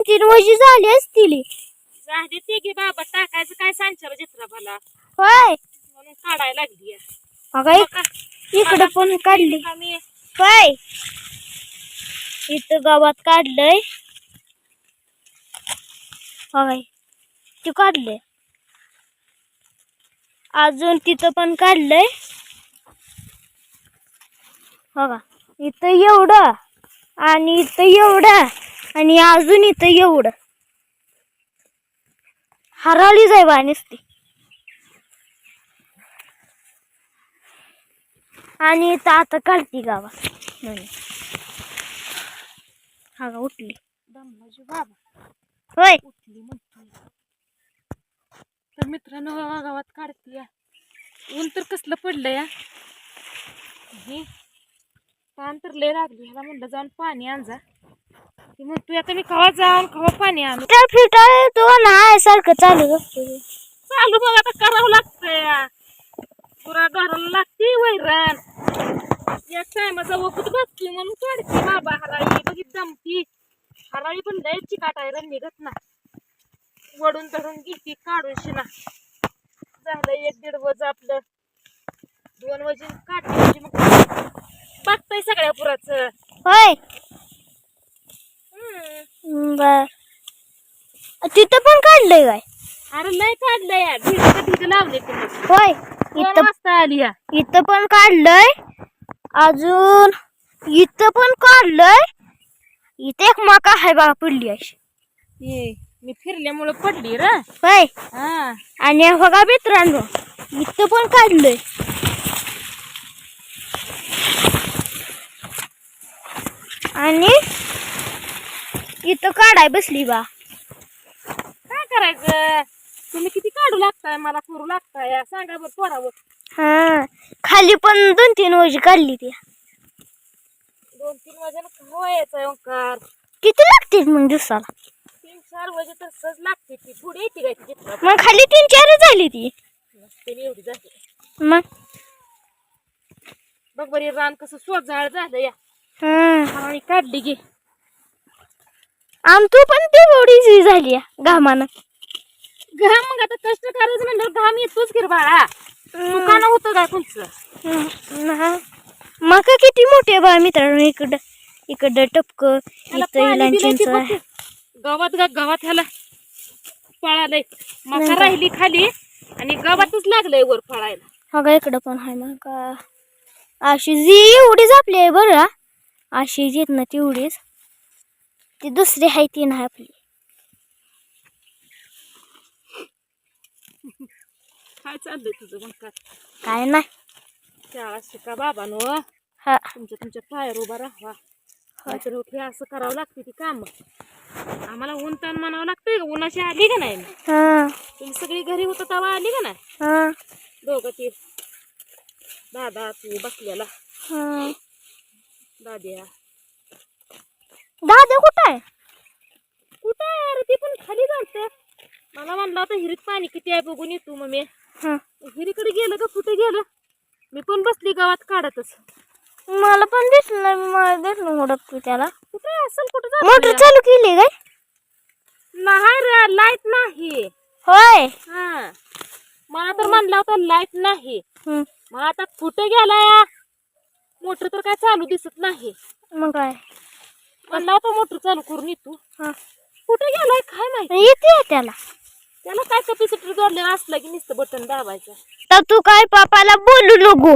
तीन वर्षी झाली असतील. झाली ते घे बाबा टाकायचं काय होय. म्हणून काढायला लागली अगं इकडं पण काढली. कमी होय. इथं गावात काढलंय. होय. ते काढलंय. अजून तिथं पण काढलंय. हो का इथं एवढं आणि इथं एवढं. आणि अजून इथं एवढं. हरवली जाय बा नुसती. आणि इथं आता काढती म्हणून. हा का उठली. बाबा. होय. उठली तर मित्रांनो गावात काढते ऊन तर कसलं पडलं या हे. ताण तर लय लागली. ह्याला म्हणलं जाऊन पाणी आण जा ती आता मी कवा जाऊन कवा पाणी आणू? त्या फिटाळ तो नाही सारखं चालू असतं चालू बघ आता करावं लागतंय. पुरा धरायला लागते वैरण. एक टायमाचा वकूत बसती म्हणून काढते बाबा हराळी. बघित दमती. हराळी पण लय चिकाटायला निघत ना वडून धरून घेते काढून शिना झालं एक दीड वज आपलं. दोन वजन काढली म्हणजे मग. बघताय सगळ्या पुराचं. होय. बर. तिथं पण काढलंय काय? अरे लय काढलंय या भिड भिड लावले तुम्ही होय इथं वाजता आली या. इथं पण काढलंय. अजून इथं पण काढलंय. इथे एक मका आहे बघा पडली अशी. ये मी फिरल्यामुळं पडली र. होय. हा. आणि हे बघा मित्रांनो इथं पण काढलंय. आणि इथं काढाय बसली बा. काय करायचं? तुम्ही किती काढू लागताय? मला करू लागताय. सांगा बरं पोरावर. हा खाली पण दोन तीन वर्षी काढली ती. दोन तीन वाजेला केव्हा यायचं ओंकार. किती लागतील मग दिवसाला? तीन चार वाजे तर सहज लागते ती. पुढे येते काय ती चित्र मग खाली तीन चार झाली ती. नसते एवढी झाली मग? बघ बरी रान कसं झाड झालं या. हा. आणि काढली गे. आम तू पण तेवढी झाली घामानं. घाम मग आता कष्ट करायचं म्हणलं घाम येतोच की रे बाळा. दुकानं होतं काय कोणचं. मका किती मोठी बा मित्रांनो इकडं. इकडं टपक इथं ते ते. गावात गा गावात ह्याला पळालंय मका राहिली खाली आणि गावातच लागलंय वर फळायला. हा का इकडं पण आहे मका. अशी जी एवढीच आपली आहे बरं. अशी जीत ना तेवढीच. ती दुसरी आहे ती नाही आपली. काय चाललंय तुझं मग काय? काय नाही. शाळा शिका बाबानो. हा. तुमच्या तुमच्या पायावर उभा राहावा. नाहीतर हे असं करावं लागते ती काम. आम्हाला ऊन ताण म्हणावं लागतंय का उन्हाची आली का नाही हा. तुम्ही सगळी घरी होता तेव्हा आली का नाही? हा. दोघं ते. दादा तू बसलेला. हा. दाद्या. दादा कुठं आहे? कुठं आहे? अरे ती पण खाली जाणते मला म्हणलं होतं हिरीत पाणी किती आहे बघून येतो मग मी. हा. हिरीकडे गेलं का कुठे गेलं? मी पण बसली गावात काढतच. मला पण दिसलं नाही मला दिसलं हुडकतो त्याला. कुठे असेल कुठं मोटर जातो चालू केली काय? नाही रे लाइट नाही. होय. हा. मला तर म्हणलं होतं लाइट नाही. हम्म. मग आता कुठे गेलाय? मोटर तर काय चालू दिसत नाही. मग काय? होतं मोटर चालू करून येतो हा. कुठे गेलाय? काय माहिती? येते त्याला. त्याला काय कॅपॅसिटर जोडलेलं असलं की नुसतं बटन दाबायचं? तर तू काय पापाला बोलू नको.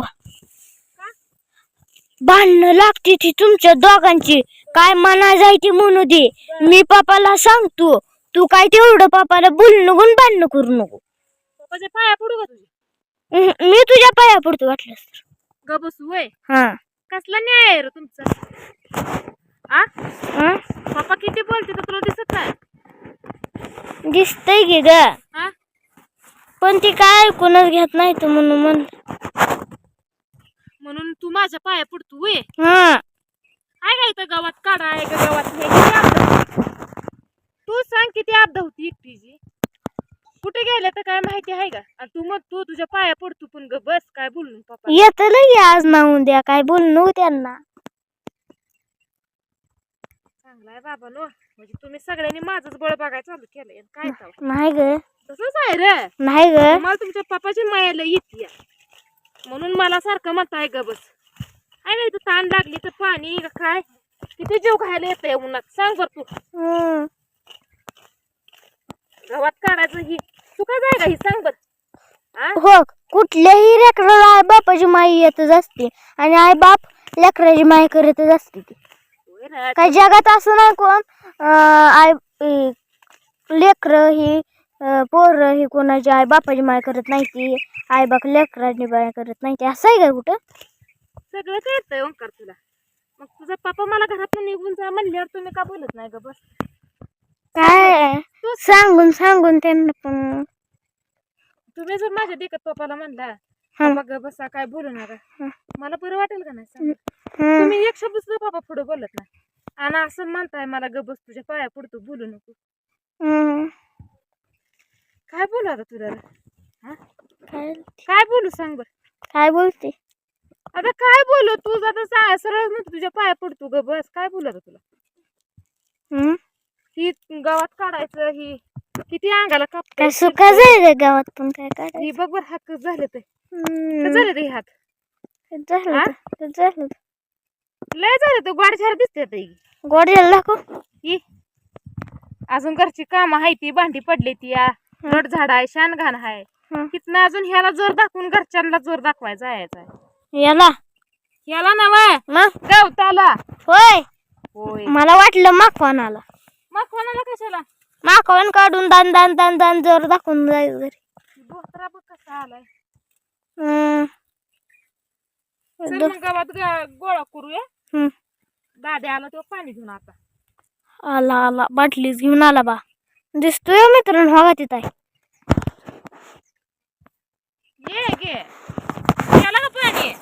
भांडणं लागते ती तुमच्या दोघांची. काय मना जायची म्हणू दे. मी पापाला सांगतो. तू काय तेवढं पापाला बोलू नको भांडणं करू नको. पप्पाच्या पाया पडू का तुझे हम्म, मी तुझ्या पाया पडतो वाटलं ग बसू वय हा. कसला न्याय आहे रे तुमचा? आ? हं? पप्पा किती बोलते तर तुला दिसत नाही. दिसतंय की ग. हा पण ती काय ऐकूनच घेत नाही तू म्हणून म्हण. म्हणून तू माझ्या पाया पडतो हा. आहे का इथं गावात काढा आहे का गावात हे तू सांग किती अपघात होती एकटीची? कुठे गेल्या तर काय माहिती आहे का? आणि तू मग तू तुझ्या पाया पडतो पण ग बस काय बोलून पप्पा येत लगे आज ना उद्या. काय बोलू नको त्यांना. चांगला आहे बाबा नो. म्हणजे तुम्ही सगळ्यांनी माझंच बळ बघायला चालू केलंय. काय तर. नाही ग. तसंच आहे रे. नाही ग. मला तुमच्या पप्पाची माया लय येते म्हणून मला सारखं म्हणताय ग बस. आहे ना इथं ताण लागली तर पाणी का काय? किती जीव खायला येतंय उन्हात. सांग बर तू. गव्हात काढायचं ही. तू काय जाय का ही? सांग बर. हा हो कुठल्याही लेकराला आई बापाची माई येतच असते. आणि आई बाप लेकराची माई करतच असते ती. काय जगात असं नाही कोण आई लेकर ही पोर ही कोणाची आई बापाची माय करत नाही ती. आई बाप लेकराची माय करत नाही ती. असं आहे का कुठं? सगळं कळतंय ओंकार तुला. मग तुझा पप्पा मला घरातून निघून जा म्हणल्यावर तुम्ही का बोलत नाही ग बस? काय? सांगून सांगून त्यांना पण. तुम्ही जर माझ्या देखत पप्पाला म्हणला हा. "पप्पा ग बसा काय बोलू नका हा. मला बरं वाटेल का नाही सांग. तुम्ही एक शब्द सुद्धा पप्पा पुढे बोलत नाही आणि असं म्हणताय मला ग बस तुझ्या पाया पुढतो बोलू नको हम्म. काय बोलू आता तुला रे? हा? काय काय बोलू सांग बर काय बोलते आता काय बोलू तू आता सा- सरळ म्हणतो तुझ्या पाया पडतो ग बस काय बोलू आता तुला हम्म? ही गावात काढायचं ही किती अंगाला काय कापत सुका जाय गावात पण काय ही बघ बर हात झाले ते? हम्म. झाले ते हात? झालं झालं लय झाले ते गोडझार दिसते आता ही. गोड झालं दाखव. अजून घरची कामं आहे ती भांडी पडली ती नट झाड आहे शान घाण आहे. तिथनं अजून ह्याला जोर दाखवून घरच्यांना जोर दाखवायचा आहे याला. ह्याला नवा मग? गवताला. होय. होय. मला वाटलं माखवान आला मग कोणाला कशाला? माखवान काढून दान दान दान दान जोर दाखवून जायचं घरी. बोत्रा बघ कसा आलाय. हम्म. चल दो- मग गावात गा- गोळा करूया. हम्म. दाद्या आला तेव्हा पाणी घेऊन आता. आला आला. बाटलीच घेऊन आला बा. दिसतोय मित्रांनो हवा तिथं आहे? ये गे याला का पाणी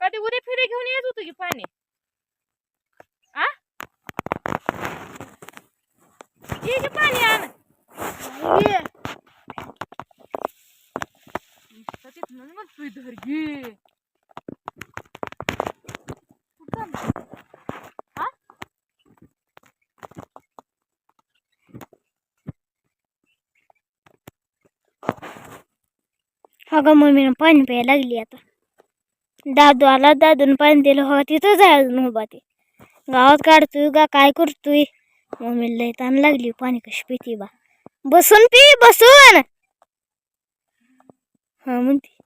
कधी उद्या फिरे घेऊन येत होतो की पाणी आ ये की पाणी आण ये नुसतं तिथनं म्हणतोय धर घे कुठं चालला? आ? अगं मम्मीनं पाणी प्यायला लागली आता. दादू आला दादून पाणी दिलं हो तिथं जाय अजून उभा ते. गावात काढतोय का काय करतोय? मम्मीला लय ताण लागली पाणी कशी पिती बा. बसून पी बसून. हा म्हणते.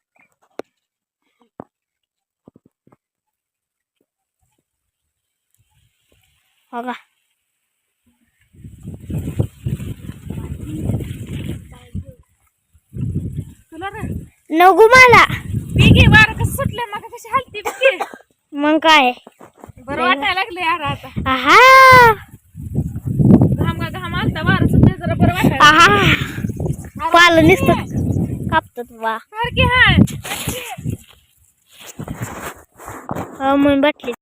अगा का तुला नको मला. घे वारं कसं सुटलं मग कशी हलती की. मग काय? बरं वाटायला लागलं यार आता. आहा. घाम गा घाम आलता वारं सुटलं जरा बरं वाटायला आहा. पालं नुसतं. कापतात बा. सारखी हाय. हा म्हणून बाटली